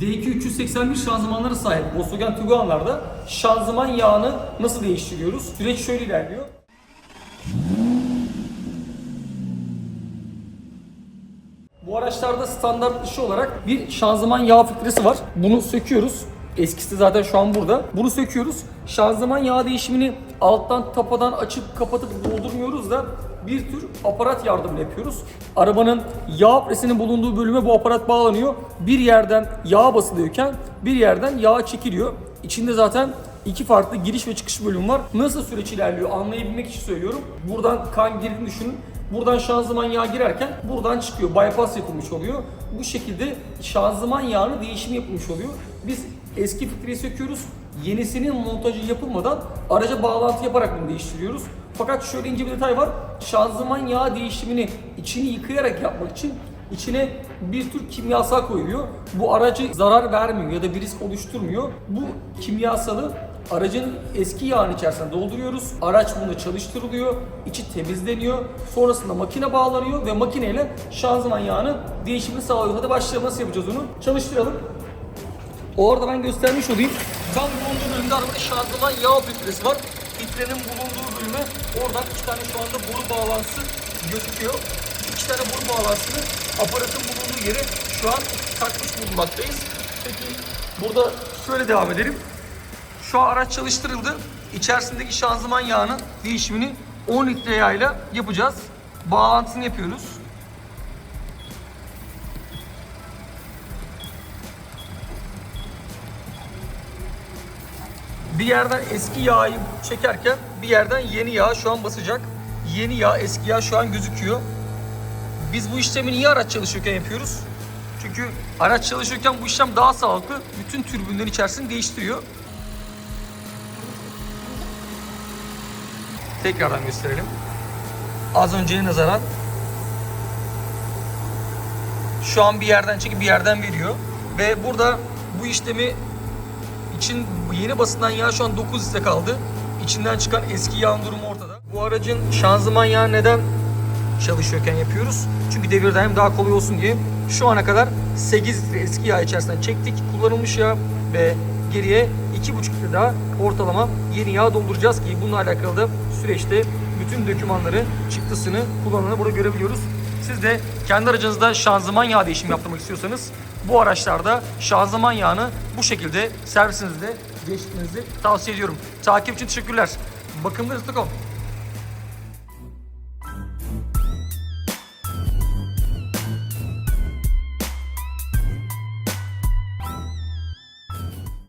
D2 381 şanzımanlara sahip Volkswagen Tiguan'larda şanzıman yağını nasıl değiştiriyoruz? Süreç şöyle ilerliyor. Bu araçlarda standart dışı olarak bir şanzıman yağ filtresi var. Bunu söküyoruz. Eskisi zaten şu an burada. Bunu söküyoruz. Şanzıman yağ değişimini alttan tapadan açıp kapatıp doldurmuyoruz da bir tür aparat yardımıyla yapıyoruz. Arabanın yağ presinin bulunduğu bölüme bu aparat bağlanıyor. Bir yerden yağ basılıyorken bir yerden yağ çekiliyor. İçinde zaten iki farklı giriş ve çıkış bölümü var. Nasıl süreç ilerliyor anlayabilmek için söylüyorum. Buradan kan girdiğini düşünün. Buradan şanzıman yağı girerken buradan çıkıyor. Bypass yapılmış oluyor. Bu şekilde şanzıman yağını değişimi yapılmış oluyor. Biz eski filtreyi söküyoruz. Yenisinin montajı yapılmadan araca bağlantı yaparak bunu değiştiriyoruz. Fakat şöyle ince bir detay var. Şanzıman yağı değişimini içini yıkayarak yapmak için içine bir tür kimyasal koyuluyor. Bu aracı zarar vermiyor ya da bir risk oluşturmuyor. Bu kimyasalı Aracın eski yağın içerisine dolduruyoruz. Araç bunda çalıştırılıyor. içi temizleniyor. Sonrasında makine bağlanıyor ve makineyle şanzıman yağının değişimini sağlıyor. Hadi başlayalım nasıl yapacağız onu? Çalıştıralım. O arada ben göstermiş olayım. Tam bulunduğu bölümde arabada şanzıman yağ filtresi var. Filtrenin bulunduğu bölüme oradan iki tane şu anda boru bağlantısı gözüküyor. İki tane boru bağlantısını aparatın bulunduğu yere şu an takmış bulunmaktayız. Peki burada şöyle devam edelim. Şu an araç çalıştırıldı. İçerisindeki şanzıman yağının değişimini 10 litre yağıyla yapacağız. Bağlantısını yapıyoruz. Bir yerden eski yağı çekerken bir yerden yeni yağ şu an basacak. Yeni yağ, eski yağ şu an gözüküyor. Biz bu işlemi niye araç çalışıyorken yapıyoruz? Çünkü araç çalışıyorken bu işlem daha sağlıklı. Bütün türbünlerin içerisini değiştiriyor. Tekrardan gösterelim. Az önceye nazaran şu an bir yerden çekip bir yerden veriyor. Ve burada bu işlemi için yeni basından yağ şu an 9 litre kaldı. İçinden çıkan eski yağın durumu ortada. Bu aracın şanzıman yağı neden çalışıyorken yapıyoruz? Çünkü devir daim daha kolay olsun diye. Şu ana kadar 8 litre eski yağ içerisinden çektik. Kullanılmış yağ ve geriye 2,5 litre daha ortalama yeni yağ dolduracağız ki bununla alakalı da süreçte bütün dokümanları, çıktısını, kullanımını burada görebiliyoruz. Siz de kendi aracınızda şanzıman yağ değişimi yaptırmak istiyorsanız bu araçlarda şanzıman yağını bu şekilde servisinizde değiştirmenizi tavsiye ediyorum. Takip için teşekkürler. Bakımlı.com